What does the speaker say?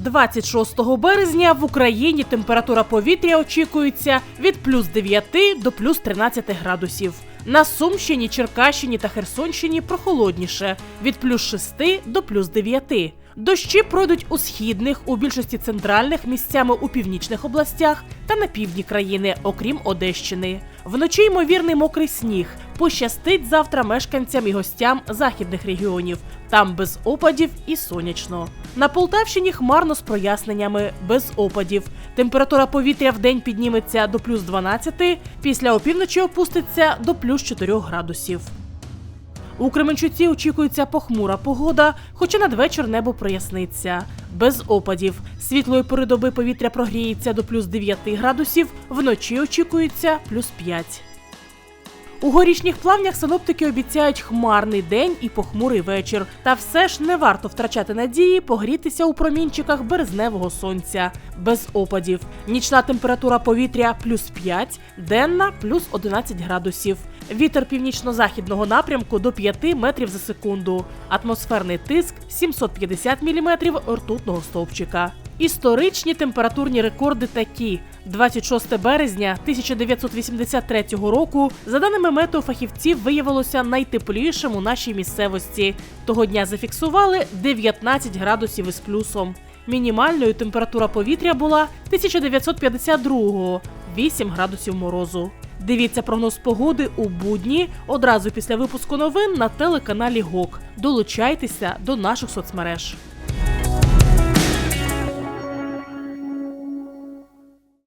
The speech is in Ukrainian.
26 березня в Україні температура повітря очікується від плюс 9 до плюс 13 градусів. На Сумщині, Черкащині та Херсонщині прохолодніше від плюс 6 до плюс 9. Дощі пройдуть у східних, у більшості центральних, місцями у північних областях та на півдні країни, окрім Одещини. Вночі ймовірний мокрий сніг. Пощастить завтра мешканцям і гостям західних регіонів. Там без опадів і сонячно. На Полтавщині хмарно з проясненнями, без опадів. Температура повітря в день підніметься до плюс 12, після опівночі опуститься до плюс 4 градусів. У Кременчуці очікується похмура погода, хоча надвечір небо проясниться. Без опадів. Світлої пори доби повітря прогріється до плюс 9 градусів, вночі очікується плюс 5. У горішніх плавнях синоптики обіцяють хмарний день і похмурий вечір. Та все ж не варто втрачати надії погрітися у промінчиках березневого сонця без опадів. Нічна температура повітря плюс 5, денна плюс 11 градусів. Вітер північно-західного напрямку до 5 метрів за секунду. Атмосферний тиск 750 міліметрів ртутного стовпчика. Історичні температурні рекорди такі: 26 березня 1983 року, за даними метеофахівців, виявилося найтеплішим у нашій місцевості. Того дня зафіксували 19 градусів із плюсом. Мінімальною температура повітря була 1952-го – 8 градусів морозу. Дивіться прогноз погоди у будні одразу після випуску новин на телеканалі ГОК. Долучайтеся до наших соцмереж.